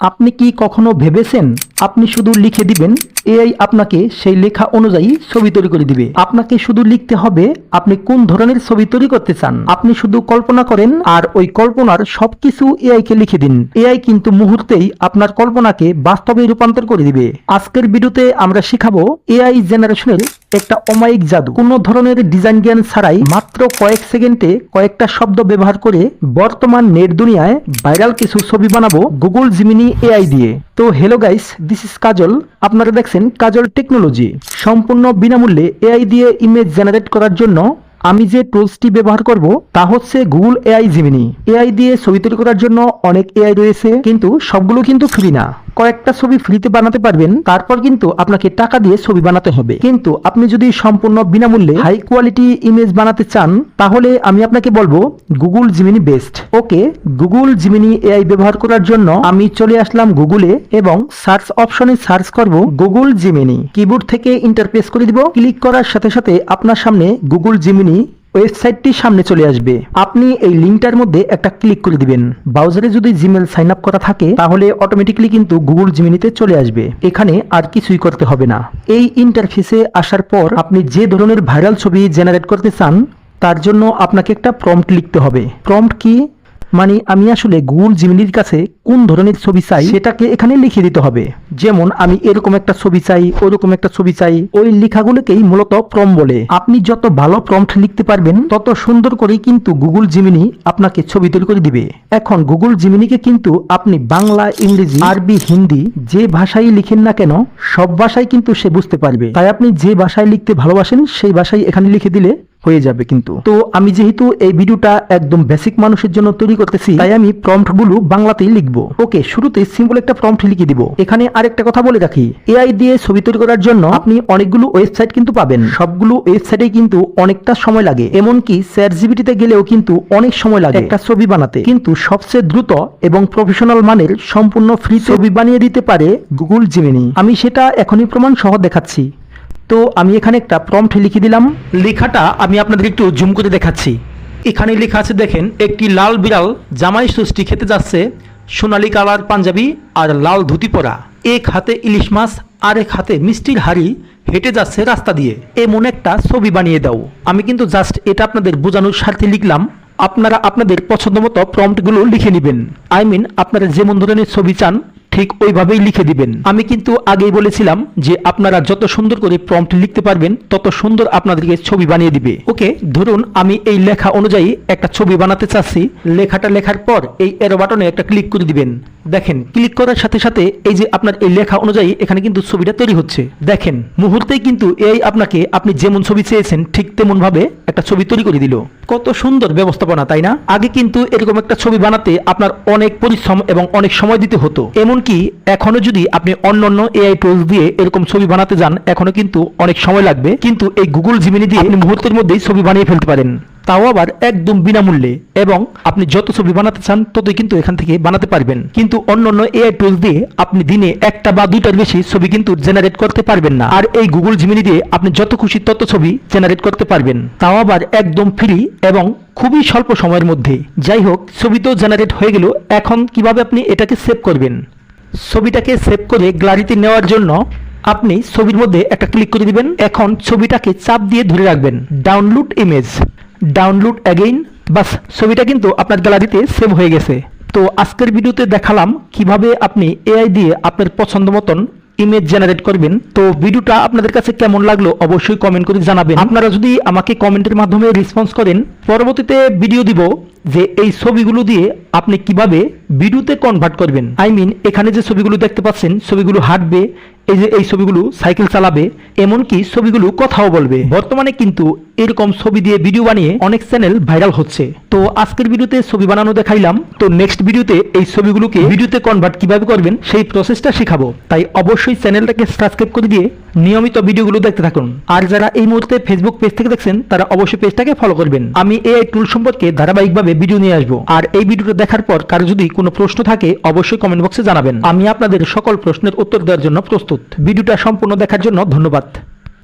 আপনি কি কখনো ভেবেছেন আপনি শুধু লিখে দিবেন, এআই আপনাকে সেই লেখা অনুযায়ী ছবি তৈরি করে দিবে। আপনাকে শুধু লিখতে হবে আপনি কোন ধরনের ছবি তৈরি করতে চান। আপনি শুধু কল্পনা করেন আর ওই কল্পনার সবকিছু এআই কে লিখে দিন। এআই কিন্তু মুহূর্তেই আপনার কল্পনাকে বাস্তবে রূপান্তর করে দিবে। আজকের ভিডিওতে আমরা শিখাবো এআই জেনারেশনের একটা অমায়িক জাদু। কোনো ধরনের ডিজাইন জ্ঞান ছাড়াই মাত্র কয়েক সেকেন্ডে কয়েকটা শব্দ ব্যবহার করে বর্তমান নেট দুনিয়ায় ভাইরাল কিছু ছবি বানাবো গুগল জিমিনি এআই দিয়ে। তো hello guys this is Kajal. আপনারা দেখছেন কাজল টেকনোলজি সম্পূর্ণ বিনামূল্যে এআই দিয়ে ইমেজ জেনারেট করার জন্য আমি যে টুলসটি ব্যবহার করব, তা হচ্ছে গুগল এআই জিমিনি এআই দিয়ে ছবি তৈরি করার জন্য অনেক এআই রয়েছে, কিন্তু সবগুলো কিন্তু ফ্রি না। কয়েকটা ছবি ফ্রিতে বানাতে পারবেন, তারপর কিন্তু আপনাকে টাকা দিয়ে ছবি বানাতে হবে। কিন্তু আপনি যদি সম্পূর্ণ বিনামূল্যে হাই কোয়ালিটি ইমেজ বানাতে চান, তাহলে আমি আপনাকে বলব Google Gemini best okay Google Gemini AI ব্যবহার করার জন্য আমি চলে আসলাম গুগলে এবং সার্চ অপশনে সার্চ করব গুগল জিমিনি কিবোর্ড থেকে ইন্টারপ্রেস করে দিব। ক্লিক করার সাথে সাথে আপনার সামনে গুগল জিমিনি ওয়েবসাইটটি সামনে চলে আসবে। আপনি এই লিঙ্কটার মধ্যে একটা ক্লিক করে দিবেন। ব্রাউজারে যদি জিমেল সাইন আপ করা থাকে, তাহলে অটোমেটিকলি কিন্তু গুগল জিমিনিতে চলে আসবে। এখানে আর কিছুই করতে হবে না। এই ইন্টারফেসে আসার পর আপনি যে ধরনের ভাইরাল ছবি জেনারেট করতে চান, তার জন্য আপনাকে একটা প্রম্পট লিখতে হবে। প্রম্পট কি? মানে আমি আসলে গুগল জিমিনির কাছে কোন ধরনের ছবি চাই সেটাকে এখানে লিখে দিতে হবে। যেমন আমি এরকম একটা ছবি চাই, ওরকম একটা ছবি চাই। ওই লেখাগুলোকেই মূলত প্রম বলে। আপনি যত ভালো প্রম্পট লিখতে পারবেন, তত সুন্দর করেই কিন্তু গুগল জিমিনি আপনাকে ছবি তৈরি করে দিবে। এখন গুগল জিমিনিকে কিন্তু আপনি বাংলা, ইংরেজি, আরবি, হিন্দি যে ভাষায় লিখেন না কেন, সব ভাষায় কিন্তু সে বুঝতে পারবে। তাই আপনি যে ভাষায় লিখতে ভালোবাসেন, সেই ভাষায় এখানে লিখে দিলে হয়ে যাবে কিন্তু। তো আমি যেহেতু এই ভিডিওটা একদম বেসিক মানুষের জন্য তৈরি করতেছি, তাই আমি প্রম্পটগুলো বাংলাতেই লিখব। ওকে শুরুতে সিম্পল একটা প্রম্পট লিখে দিব। এখানে আরেকটা কথা বলে রাখি। এআই দিয়ে ছবি তৈরি করার জন্য আপনি অনেকগুলো ওয়েবসাইট কিন্তু পাবেন। সবগুলো ওয়েবসাইটে কিন্তু অনেকটা সময় লাগে। এমনকি স্যার জিবিটিতে গেলেও কিন্তু অনেক সময় লাগে একটা ছবি বানাতে। কিন্তু সবচেয়ে দ্রুত এবং প্রফেশনাল মানের সম্পূর্ণ ফ্রি ছবি বানিয়ে দিতে পারে গুগল জিমিনি আমি সেটা এখনই প্রমাণ সহ দেখাচ্ছি। তো আমি এখানে একটা প্রম্পট লিখে দিলাম। লেখাটা আমি আপনাদের একটু জুম করে দেখাচ্ছি। এখানে লেখা আছে, দেখেন, একটি লাল বিড়াল জামাই ষষ্ঠী খেতে যাচ্ছে। সোনালী কালার পাঞ্জাবি আর লাল ধুতি পরা। এক হাতে ইলিশ মাছ আর এক হাতে মিষ্টির হাড়ি, হেঁটে যাচ্ছে রাস্তা দিয়ে। এমন একটা ছবি বানিয়ে দাও। আমি কিন্তু জাস্ট এটা আপনাদের বোঝানোর স্বার্থে লিখলাম। আপনারা আপনাদের পছন্দ মতো প্রম্পটগুলো লিখে নেবেন। আই মিন আপনারা যেমন ধরনের ছবি চান ঠিক ওইভাবেই লিখে দিবেন। আমি কিন্তু আগেই বলেছিলাম যে আপনারা যত সুন্দর করে প্রম্পট লিখতে পারবেন, তত সুন্দর আপনাদেরকে ছবি বানিয়ে দিবে। ওকে, ধরুন আমি এই লেখা অনুযায়ী একটা ছবি বানাতে চাচ্ছি। লেখাটা লেখার পর এই এরো বাটনে একটা ক্লিক করে দিবেন। দেখেন ক্লিক করার সাথে সাথে এই যে আপনার এই লেখা অনুযায়ী এখানে কিন্তু ছবিটা তৈরি হচ্ছে। দেখেন, মুহূর্তেই কিন্তু এই আপনাকে আপনি যেমন ছবি চেয়েছেন, ঠিক তেমন ভাবে একটা ছবি তৈরি করে দিল। কত সুন্দর ব্যবস্থাপনা, তাই না? আগে কিন্তু এরকম একটা ছবি বানাতে আপনার অনেক পরিশ্রম এবং অনেক সময় দিতে হতো। এমনকি এখনও যদি আপনি অন্য অন্য এআই টুলস দিয়ে এরকম ছবি বানাতে যান, এখনও কিন্তু অনেক সময় লাগবে। কিন্তু এই গুগল জিমিনি দিয়ে আপনি মুহূর্তের মধ্যেই ছবি বানিয়ে ফেলতে পারেন। তাও আবার একদম বিনামূল্যে এবং আপনি যত ছবি বানাতে চান, ততই কিন্তু এখান থেকে বানাতে পারবেন। কিন্তু অন্য অন্য এআই টুলস দিয়ে আপনি দিনে একটা বা দুইটার বেশি ছবি কিন্তু জেনারেট করতে পারবেন না। আর এই গুগল জিমিনি দিয়ে আপনি যত খুশি তত ছবি জেনারেট করতে পারবেন। তাও আবার একদম ফ্রি এবং খুবই স্বল্প সময়ের মধ্যে। যাই হোক, ছবি তো জেনারেট হয়ে গেল। এখন কীভাবে আপনি এটাকে সেভ করবেন? ছবিটাকে সেভ করে গ্যালারিতে নেওয়ার জন্য আপনি ছবির মধ্যে একটা ক্লিক করে দিবেন। এখন ছবিটাকে চাপ দিয়ে ধরে রাখবেন। ডাউনলোড ইমেজ ডাউনলোড অ্যাগেইন বাস, ছবিটা কিন্তু আপনার গ্যালারিতে সেভ হয়ে গেছে। তো আজকের ভিডিওতে দেখালাম কীভাবে আপনি এআই দিয়ে আপনার পছন্দ মতন ইমেজ জেনারেট করবেন। তো ভিডিওটা আপনাদের কাছে কেমন লাগল অবশ্যই কমেন্ট করে জানাবেন। আপনারা যদি আমাকে কমেন্টের মাধ্যমে রেসপন্স করেন, পরবর্তীতে ভিডিও দিব। যে এই ছবিগুলো দিয়ে আপনি কীভাবে ভিডিওতে কনভার্ট করবেন। আই মিন এখানে যে ছবিগুলো দেখতে পাচ্ছেন, ছবিগুলো হাঁটবে, এই যে এই ছবিগুলো সাইকেল চালাবে, এমনকি ছবিগুলো কথাও বলবে। বর্তমানে কিন্তু এরকম ছবি দিয়ে ভিডিও বানিয়ে অনেক চ্যানেল ভাইরাল হচ্ছে। তো আজকের ভিডিওতে ছবি বানানো দেখাইলাম। তো নেক্সট ভিডিওতে এই ছবিগুলোকে ভিডিওতে কনভার্ট কীভাবে করবেন, সেই প্রসেসটা শেখাবো। তাই অবশ্যই চ্যানেলটাকে সাবস্ক্রাইব করে দিয়ে নিয়মিত ভিডিওগুলো দেখতে থাকুন। আর যারা এই মুহূর্তে ফেসবুক পেজ থেকে দেখছেন, তারা অবশ্যই পেজটাকে ফলো করবেন। আমি এই টুল সম্পর্কে ধারাবাহিকভাবে ভিডিও নিয়ে আসব। আর এই ভিডিওটা দেখার পর কারও যদি কোনো প্রশ্ন থাকে, অবশ্যই কমেন্ট বক্সে জানাবেন। আমি আপনাদের সকল প্রশ্নের উত্তর দেওয়ার জন্য প্রস্তুত। ভিডিওটা সম্পূর্ণ দেখার জন্য ধন্যবাদ।